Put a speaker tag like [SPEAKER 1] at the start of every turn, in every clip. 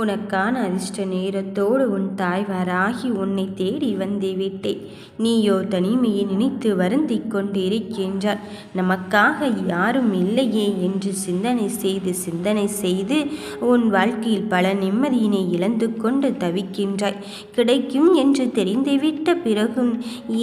[SPEAKER 1] உனக்கான அதிர்ஷ்ட நேரத்தோடு உன் தாய் வராகி உன்னை தேடி வந்து விட்டேன். நீயோ தனிமையை நினைத்து வருந்திக் கொண்டிருக்கின்றார் நமக்காக யாரும் இல்லையே என்று சிந்தனை செய்து சிந்தனை செய்து உன் வாழ்க்கையில் பல நிம்மதியினை இழந்து கொண்டு தவிக்கின்றாய். கிடைக்கும் என்று தெரிந்துவிட்ட பிறகும்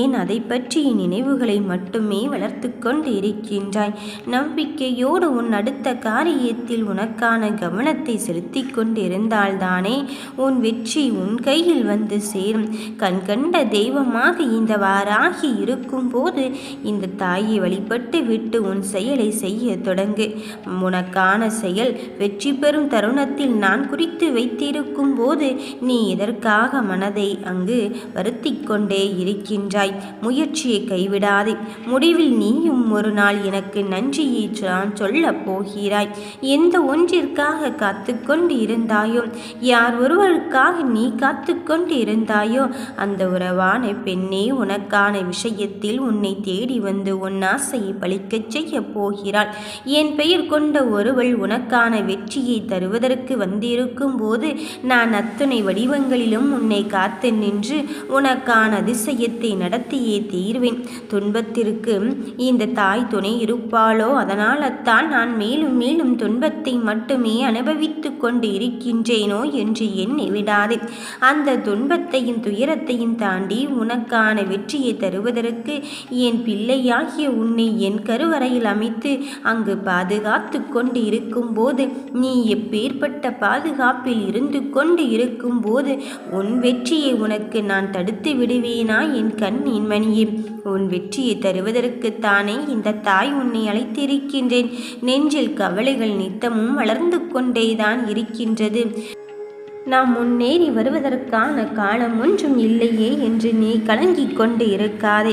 [SPEAKER 1] ஏன் அதை பற்றிய நினைவுகளை மட்டுமே வளர்த்து கொண்டு இருக்கின்றாய் நம்பிக்கையோடு உன் அடுத்த காரியத்தில் உனக்கான கவனத்தை செலுத்திக் கொண்டிருந்தாய். தானே உன் வெற்றி உன் கையில் வந்து சேரும். கண்கண்ட தெய்வமாக இந்த வாராகி இருக்கும்போது இந்த தாயை வழிபட்டு விட்டு உன் செயலை செய்ய தொடங்கு. உனக்கான செயல் வெற்றி பெறும் தருணத்தில் நான் குறித்து வைத்திருக்கும் போது நீ எதற்காக மனதை அங்கு வருத்தி கொண்டே இருக்கின்றாய்? முயற்சியை கைவிடாதே. முடிவில் நீயும் ஒரு நாள் எனக்கு நன்றியை நான் சொல்லப் போகிறாய். எந்த ஒன்றிற்காக காத்து கொண்டு இருந்தாயோ யார் ஒருவருக்காக நீ காத்து கொண்டு இருந்தாயோ அந்த உறவான பெண்ணே உனக்கான விஷயத்தில் உன்னை தேடி வந்து உன் ஆசையை பழிக்கச் செய்ய போகிறாள். என் பெயர் கொண்ட ஒருவள் உனக்கான வெற்றியை தருவதற்கு வந்திருக்கும் போது நான் அத்துணை வடிவங்களிலும் உன்னை காத்து நின்று உனக்கான அதிசயத்தை நடத்தியே தீர்வேன். துன்பத்திற்கு இந்த தாய் துணை இருப்பாளோ அதனால் அத்தான் நான் மேலும் மேலும் துன்பத்தை மட்டுமே அனுபவித்து கொண்டு இருக்கின்றேன். என்று எண்ணி விடாதே அந்த துன்பத்தையும் துயரத்தையும் தாண்டி உனக்கான வெற்றியை தருவதற்கு என் பிள்ளையாகிய உன்னை என் கருவறையில் அமைத்து அங்கு பாதுகாத்து கொண்டு இருக்கும்போது நீ எப்பேற்பட்ட பாதுகாப்பில் இருந்து கொண்டு இருக்கும்போது உன் வெற்றியை உனக்கு நான் தடுத்து விடுவேனா என் கண்ணின் மணியே? உன் வெற்றியை தருவதற்குத்தானே இந்த தாய் உன்னை அழைத்திருக்கின்றேன். நெஞ்சில் கவலைகள் நித்தமும் வளர்ந்து கொண்டேதான் இருக்கின்றது. நாம் முன்னேறி வருவதற்கான காலம் ஒன்றும் இல்லையே என்று நீ கலங்கிக் கொண்டு இருக்காதே.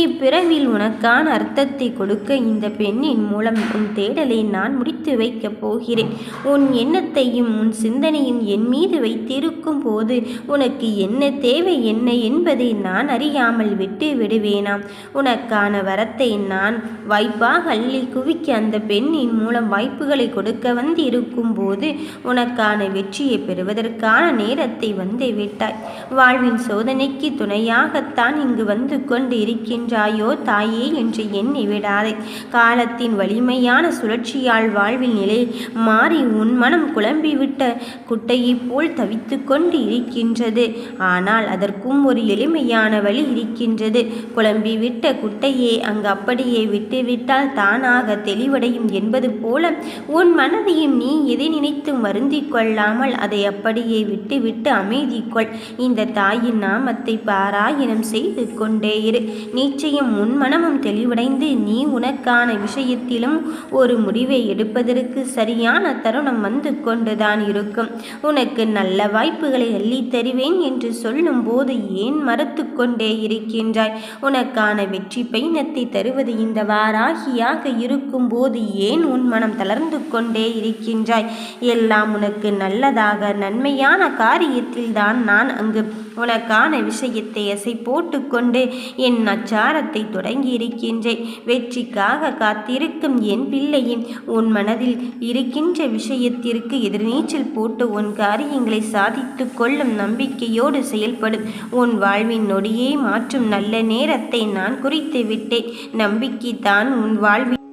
[SPEAKER 1] இப்பிறவில் உனக்கான அர்த்தத்தை கொடுக்க இந்த பெண்ணின் மூலம் உன் தேடலை நான் முடித்து வைக்கப் போகிறேன். உன் எண்ணத்தையும் உன் சிந்தனையும் என் மீது வைத்திருக்கும் போது உனக்கு என்ன தேவை என்ன என்பதை நான் அறியாமல் விட்டு விடுவேனாம். உனக்கான வரத்தை நான் வாய்ப்பாக அள்ளி குவிக்க அந்த பெண்ணின் மூலம் வாய்ப்புகளை கொடுக்க வந்து இருக்கும்போது உனக்கான வெற்றியை பெறுவதற்கு அதற்கான நேரத்தை வந்து விட்டாய். வாழ்வின் சோதனைக்கு துணையாகத்தான் இங்கு வந்து கொண்டு இருக்கின்றாயோ தாயே என்று எண்ணி விடாதே. காலத்தின் வலிமையான சுழற்சியால் வாழ்வில் நிலை மாறி உன் மனம் குழம்பி குழம்பிவிட்ட குட்டையைப் போல் தவித்து கொண்டு இருக்கின்றது. ஆனால் அதற்கும் ஒரு எளிமையான வழி இருக்கின்றது. குழம்பிவிட்ட குட்டையை அங்கு அப்படியே விட்டுவிட்டால் தானாக தெளிவடையும் என்பது போல உன் மனதையும் நீ எதை நினைத்தும் வருந்திக் கொள்ளாமல் அதை அப்படியே விட்டுவிட்டு அமைதி கொள். இந்த தாயின் நாமத்தை பாராயணம் செய்து கொண்டே இரு. நிச்சயம் உன் மனமும் தெளிவடைந்து நீ உனக்கான விஷயத்திலும் ஒரு முடிவை எடுப்பதற்கு சரியான தருணம் வந்து கொண்டுதான் இருக்கும். உனக்கு நல்ல வாய்ப்புகளை அள்ளி தருவேன் என்று சொல்லும் போது ஏன் மறுத்து கொண்டே இருக்கின்றாய்? உனக்கான வெற்றி பயணத்தை தருவது இந்த வாராகியாக இருக்கும் போது ஏன் உன் மனம் தளர்ந்து கொண்டே இருக்கின்றாய்? எல்லாம் உனக்கு நல்லதாக நன்மையான காரியத்தில் தான் நான் அங்கு உனக்கான விஷயத்தை அசை போட்டுக்கொண்டு என் அச்சாரத்தை தொடங்கியிருக்கின்றேன். வெற்றிக்காக காத்திருக்கும் என் பிள்ளையின் உன் மனதில் இருக்கின்ற விஷயத்திற்கு எதிர்நீச்சல் போட்டு உன் காரியங்களை சாதித்து கொள்ளும் நம்பிக்கையோடு செயல்படும். உன் வாழ்வின் நொடியே மாற்றும் நல்ல நேரத்தை நான் குறித்து விட்டேன். நம்பிக்கை தான் உன் வாழ்வில்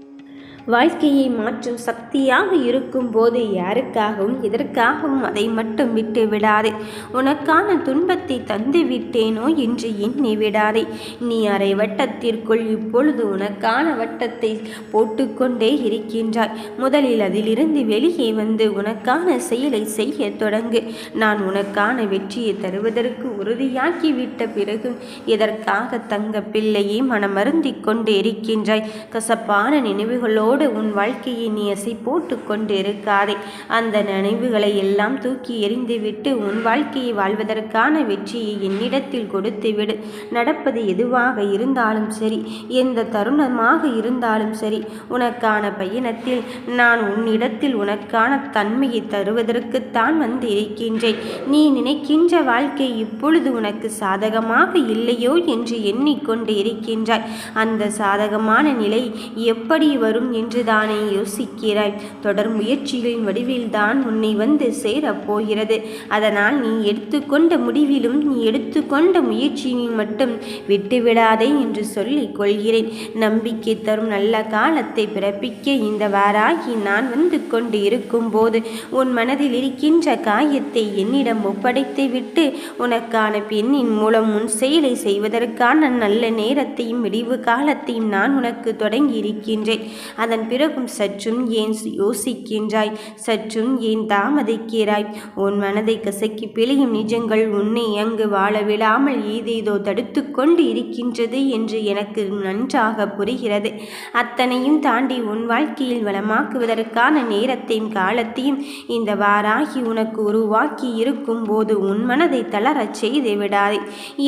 [SPEAKER 1] வாழ்க்கையை மாற்றும் சக்தியாக இருக்கும்போது யாருக்காகவும் எதற்காகவும் அதை மட்டும் விட்டு விடாதே. உனக்கான துன்பத்தை தந்து விட்டேனோ என்று எண்ணி விடாதே. நீ அரை வட்டத்திற்குள் இப்பொழுது உனக்கான வட்டத்தை போட்டுக்கொண்டே இருக்கின்றாய். முதலில் அதிலிருந்து வெளியே வந்து உனக்கான செயலை செய்ய தொடங்கு. நான் உனக்கான வெற்றியை தருவதற்கு உறுதியாக்கிவிட்ட பிறகு எதற்காக தங்க பிள்ளையை மனமருந்திக் கொண்டு இருக்கின்றாய்? கசப்பான நினைவுகளோ அதோடு உன் வாழ்க்கையை நீ அசை போட்டு கொண்டு இருக்காதே அந்த நினைவுகளை எல்லாம் தூக்கி எறிந்துவிட்டு உன் வாழ்க்கையை வாழ்வதற்கான வெற்றியை என்னிடத்தில் கொடுத்துவிடு நடப்பது எதுவாக இருந்தாலும் சரி எந்த தருணமாக இருந்தாலும் சரி உனக்கான பயணத்தில் நான் உன்னிடத்தில் உனக்கான தன்மையை தருவதற்குத்தான் வந்து இருக்கின்றேன் நீ நினைக்கின்ற வாழ்க்கை இப்பொழுது உனக்கு சாதகமாக இல்லையோ என்று எண்ணிக்கொண்டு இருக்கின்றாய் அந்த சாதகமான நிலை எப்படி வரும் என்றுதானே யோசிக்கிறாய்? தொடர் முயற்சிகளின் வடிவில்தான் உன்னை வந்து சேரப் போகிறது. அதனால் நீ எடுத்துக்கொண்ட முடிவிலும் நீ எடுத்துக்கொண்ட முயற்சியிலும் மட்டும் விட்டுவிடாதே என்று சொல்லிக் கொள்கிறேன். நம்பிக்கை தரும் நல்ல காலத்தை பிறப்பிக்க இந்த வாராகி நான் வந்து கொண்டு இருக்கும்போது உன் மனதில் இருக்கின்ற காயத்தை என்னிடம் ஒப்படைத்து விட்டு உனக்கான பெண்ணின் மூலம் உன் செயலை செய்வதற்கான நல்ல நேரத்தையும் விடிவு காலத்தையும் நான் உனக்கு தொடங்கி இருக்கின்றேன் அதன் பிறகும் சற்றும் ஏன் யோசிக்கின்றாய்? சற்றும் ஏன் தாமதிக்கிறாய்? உன் மனதை கசக்கி பிழையும் நிஜங்கள் உன்னை அங்கு வாழ விடாமல் ஏதேதோ தடுத்து கொண்டு இருக்கின்றது என்று எனக்கு நன்றாக புரிகிறது. அத்தனையும் தாண்டி உன் வாழ்க்கையில் வளமாக்குவதற்கான நேரத்தையும் காலத்தையும் இந்த வாராகி உனக்கு உருவாக்கி இருக்கும் போது உன் மனதை தளரச் செய்து விடாதே.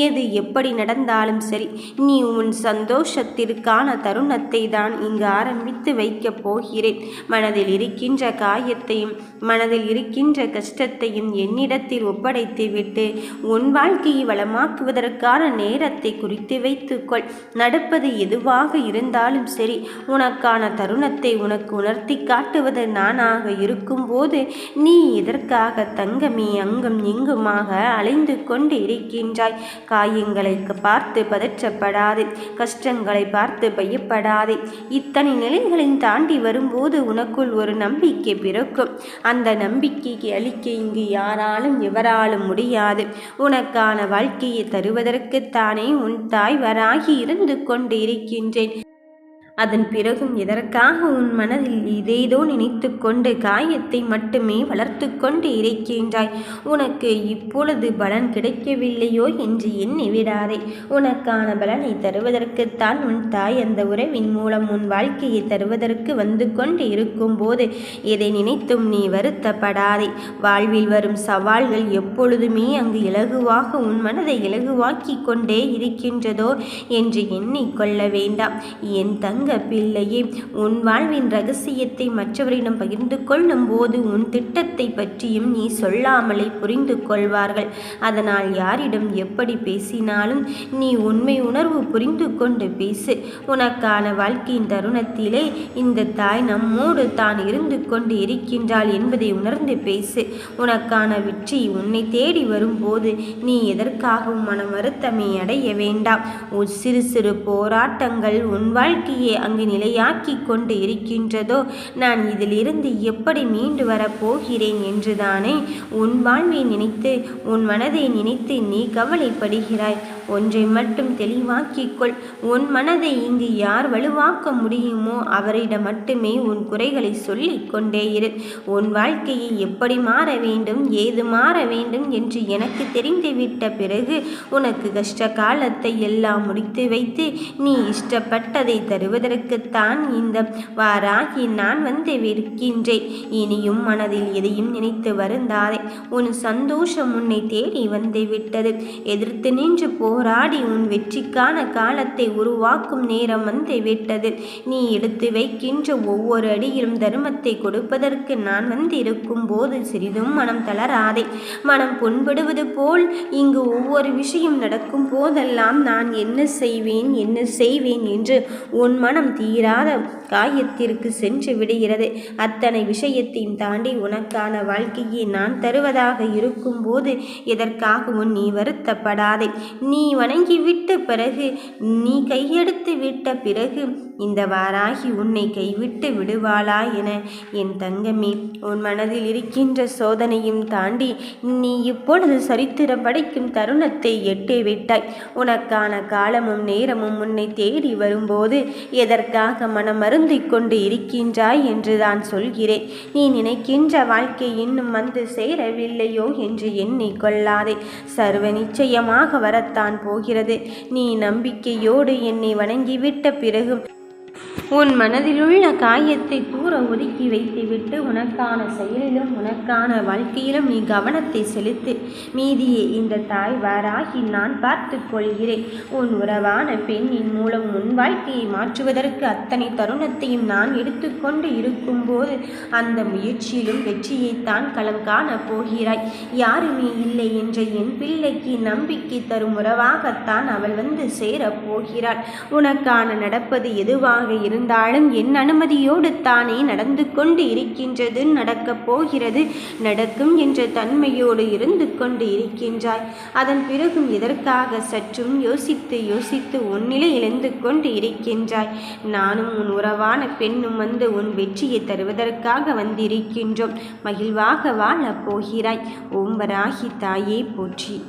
[SPEAKER 1] எது எப்படி நடந்தாலும் சரி நீ உன் சந்தோஷத்திற்கான தருணத்தை தான் இங்கு ஆரம்பித்து வைக்கப் போகிறேன். மனதில் இருக்கின்ற காயத்தையும் மனதில் இருக்கின்ற கஷ்டத்தையும் என்னிடத்தில் ஒப்படைத்து விட்டு உன் வாழ்க்கையை வளமாக்குவதற்கான நேரத்தை குறித்து வைத்துக்கொள். நடப்பது எதுவாக இருந்தாலும் சரி உனக்கான தருணத்தை உனக்கு உணர்த்தி காட்டுவது நானாக இருக்கும்போது நீ எதற்காக தங்கமே அங்கும் இங்குமாக அலைந்து கொண்டு இருக்கின்றாய்? காயங்களை பார்த்து பதற்றப்படாதே கஷ்டங்களை பார்த்து பயப்படாதே. இத்தனை நிலைகளை நிலைகளையும் தாண்டி வரும்போது உனக்குள் ஒரு நம்பிக்கை பிறக்கும். அந்த நம்பிக்கைக்கு அளிக்க இங்கு யாராலும் எவராலும் முடியாது. உனக்கான வாழ்க்கையை தருவதற்குத்தானே உன் தாய் வராகி இருந்து கொண்டு இருக்கின்றேன் அதன் பிறகும் எதற்காக உன் மனதில் இதேதோ நினைத்து கொண்டு காயத்தை மட்டுமே வளர்த்து கொண்டு இருக்கின்றாய்? உனக்கு இப்பொழுது பலன் கிடைக்கவில்லையோ என்று எண்ணி விடாதே. உனக்கான பலனை தருவதற்குத்தான் உன் தாய் அந்த உறவின் மூலம் உன் வாழ்க்கையை தருவதற்கு வந்து கொண்டு இருக்கும்போது எதை நினைத்தும் நீ வருத்தப்படாதே. வாழ்வில் வரும் சவால்கள் எப்பொழுதுமே அங்கு இலகுவாக உன் மனதை இலகுவாக்கி கொண்டே இருக்கின்றதோ என்று எண்ணிக்கொள்ள வேண்டாம். என் தங்க தங்க பிள்ளையே உன் வாழ்வின் ரகசியத்தை மற்றவரிடம் பகிர்ந்து கொள்ளும் போது உன் திட்டத்தை பற்றியும் நீ சொல்லாமலே புரிந்து கொள்வார்கள். அதனால் யாரிடம் எப்படி பேசினாலும் நீ உண்மை உணர்வு புரிந்து கொண்டு பேசு. உனக்கான வாழ்க்கையின் தருணத்திலே இந்த தாய் நம்மோடு தான் இருந்து கொண்டு இருக்கின்றாள் என்பதை உணர்ந்து பேசு. உனக்கான வெற்றி உன்னை தேடி வரும்போது நீ எதற்காகவும் மன வருத்தமே அடைய வேண்டாம். சிறு சிறு போராட்டங்கள் உன் வாழ்க்கையை அங்கு நிலையாக்கி கொண்டு இருக்கின்றதோ? நான் இதிலிருந்து எப்படி மீண்டு வரப்போகிறேன் என்றுதானே? உன் வாழ்வை நினைத்து உன் மனதை நினைத்து நீ கவலைப்படுகிறாய். ஒன்றை மட்டும் தெளிவாக்கிக்கொள். உன் மனதை இங்கு யார் வலுவாக்க முடியுமோ அவரிடம் மட்டுமே உன் குறைகளை சொல்லிக் கொண்டே இரு. உன் வாழ்க்கையை எப்படி மாற வேண்டும் ஏது மாற வேண்டும் என்று எனக்கு தெரிந்துவிட்ட பிறகு உனக்கு கஷ்ட காலத்தை எல்லாம் முடித்து வைத்து நீ இஷ்டப்பட்டதை தருவதற்குத்தான் இந்த வாராகி நான் வந்து விற்கின்றேன். இனியும் மனதில் எதையும் நினைத்து வருந்தாதே. உன் சந்தோஷம் உன்னை தேடி வந்து விட்டது. எதிர்த்து நின்று போ போராடி உன் வெற்றிக்கான காலத்தை உருவாக்கும் நேரம் வந்து விட்டது. நீ எடுத்து வைக்கின்ற ஒவ்வொரு அடியிலும் தர்மத்தை கொடுப்பதற்கு நான் வந்து இருக்கும் போது சிறிதும் மனம் தளராதே. மனம் புண்படுவது போல் இங்கு ஒவ்வொரு விஷயம் நடக்கும் போதெல்லாம் நான் என்ன செய்வேன் என்ன செய்வேன் என்று உன் மனம் தீராத காயத்திற்கு சென்று விடுகிறது. அத்தனை விஷயத்தையும் தாண்டி உனக்கான வாழ்க்கையை நான் தருவதாக இருக்கும்போது எதற்காகவும் நீ வருத்தப்படாதே. நீ நீ வணங்கிவிட்ட பிறகு நீ கையெடுத்து விட்ட பிறகு இந்த வாராகி உன்னை கைவிட்டு விடுவாளா என என் தங்கமே உன் மனதில் இருக்கின்ற சோதனையும் தாண்டி நீ இப்பொழுது சரித்திரம் படைக்கும் தருணத்தை எட்டி விட்டாய். உனக்கான காலமும் நேரமும் உன்னை தேடி வரும்போது எதற்காக மனம் மருந்திக் கொண்டு இருக்கின்றாய் என்று தான் சொல்கிறேன். நீ நினைக்கின்ற வாழ்க்கை இன்னும் வந்து சேரவில்லையோ என்று எண்ணிக்கொள்ளாதே சர்வ நிச்சயமாக வரத்தான் போகிறது. நீ நம்பிக்கையோடு என்னை வணங்கிவிட்ட பிறகும் உன் மனதிலுள்ள காயத்தை தூர ஒதுக்கி வைத்துவிட்டு உனக்கான செயலிலும் உனக்கான வாழ்க்கையிலும் நீ கவனத்தை செலுத்து. மீதியே இந்த தாய் வாராகி நான் பார்த்து கொள்கிறேன். உன் உறவான பெண்ணின் மூலம் உன் வாழ்க்கையை மாற்றுவதற்கு அத்தனை தருணத்தையும் நான் எடுத்துக்கொண்டு இருக்கும்போது அந்த முயற்சியிலும் வெற்றியைத்தான் களம் காண போகிறாய். யாருமே இல்லை என்ற என் பிள்ளைக்கு நம்பிக்கை தரும் உறவாகத்தான் அவள் வந்து சேரப் போகிறாள். உனக்கான நடப்பது எதுவாக இருந்து இருந்தாலும் என் அனுமதியோடு தானே நடந்து கொண்டு இருக்கின்றது. நடக்கப் போகிறது. நடக்கும் என்ற தன்மையோடு இருந்து கொண்டு இருக்கின்றாய். அதன் பிறகும் எதற்காக சற்றும் யோசித்து யோசித்து உன்னிலை இழந்து கொண்டு இருக்கின்றாய்? நானும் உன் உறவான பெண்ணும் வந்து உன் வெற்றியை தருவதற்காக வந்திருக்கின்றோம். மகிழ்வாக வாழப் போகிறாய். ஓம்பராகி தாயே போற்றி.